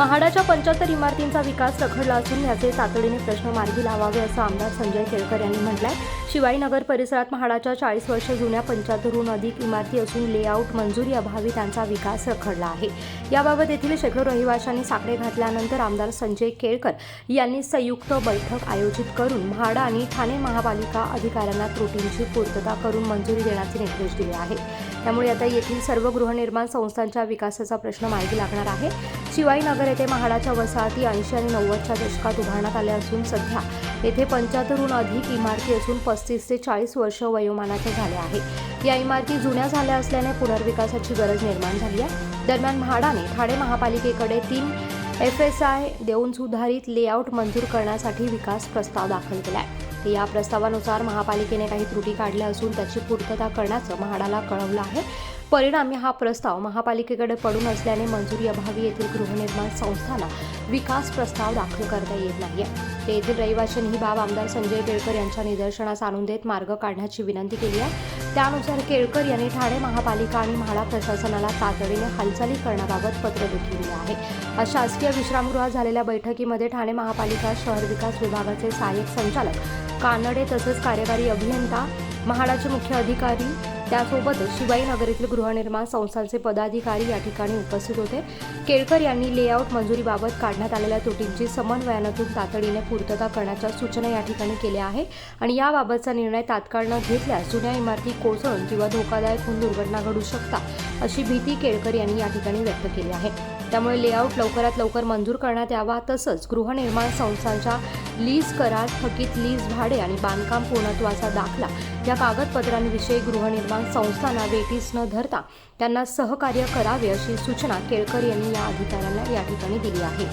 महाडाच्या पंच्याहत्तर इमारतींचा विकास रखडला असून याचे तातडीने प्रश्न मार्गी लावावे असं आमदार संजय केळकर यांनी म्हटलंय. आहे नगर परिसरात म्हाडाच्या चाळीस वर्ष जुन्या पंच्याहत्तरहून अधिक इमारती असून लेआउट मंजुरी अभावी त्यांचा विकास रखडला आहे. याबाबत येथील शेकडो रहिवाशांनी साकडे घातल्यानंतर आमदार संजय केळकर यांनी संयुक्त बैठक आयोजित करून म्हाडा आणि ठाणे महापालिका अधिकाऱ्यांना त्रुटींची पूर्तता करून मंजुरी देण्याचे निर्देश दिले आहेत. त्यामुळे आता येथील सर्व गृहनिर्माण संस्थांच्या विकासाचा प्रश्न मार्गी लागणार आहे. शिवाई नगर येथे म्हाडाच्या वसाहती ऐंशी आणि नव्वदच्या दशकात उभारण्यात आल्या असून सध्या येथे पंच्याहत्तरहून अधिक इमारती असून पस्तीस ते चाळीस वर्ष वयोमानाच्या झाल्या आहेत. या इमारती जुन्या झाल्या असल्याने पुनर्विकासाची गरज निर्माण झाली आहे. दरम्यान म्हाडाने ठाणे महापालिकेकडे तीन एफ एस आय देऊन सुधारित लेआउट मंजूर करण्यासाठी विकास प्रस्ताव दाखल केला आहे या प्रस्तावानुसार महापालिकेने काही त्रुटी काढल्या असून त्याची पूर्तता करण्याचं म्हाडाला कळवलं आहे. परिणामी हा प्रस्ताव महापालिकेकडे पडून असल्याने मंजुरी अभावी येथील गृहनिर्माण संस्थांना विकास प्रस्ताव दाखल करता येत नाहीये. ते येथील रहिवाशांनी ही बाब आमदार संजय बेळकर यांच्या निदर्शनास आणून देत मार्ग काढण्याची विनंती केली आहे. त्यानुसार केळकर यांनी ठाणे महापालिका आणि म्हाडा प्रशासनाला तातडीने हालचाली करण्याबाबत पत्र देखील आहे. आज शासकीय विश्रामगृहात झालेल्या बैठकीमध्ये ठाणे महापालिका शहर विकास विभागाचे सहाय्यक संचालक कानडे तसंच कार्यकारी अभियंता म्हाडाचे मुख्य अधिकारी त्यासोबतच शिवाईनगर येथील गृहनिर्माण संस्थांचे पदाधिकारी या ठिकाणी उपस्थित होते. केळकर यांनी लेआउट मंजुरीबाबत काढण्यात आलेल्या त्रुटींची समन्वयानातून तातडीने पूर्तता करण्याच्या सूचना या ठिकाणी केल्या आहे आणि याबाबतचा निर्णय तात्काळ न घेतल्यास जुन्या इमारती कोसळून किंवा धोकादायक होऊन दुर्घटना घडू शकता अशी भीती केळकर यांनी या ठिकाणी व्यक्त केली आहे. त्यामुळे लेआउट लवकरात लवकर मंजूर करण्यात यावा तसंच गृहनिर्माण संस्थांच्या लीज करार थकीत लीज भाडे आणि बांधकाम पूर्णत्वाचा दाखला या कागदपत्रांविषयी गृहनिर्माण संस्थांना वेटीस न धरता त्यांना सहकार्य करावे अशी सूचना केळकर यांनी या अधिकाऱ्यांना या ठिकाणी दिली आहे.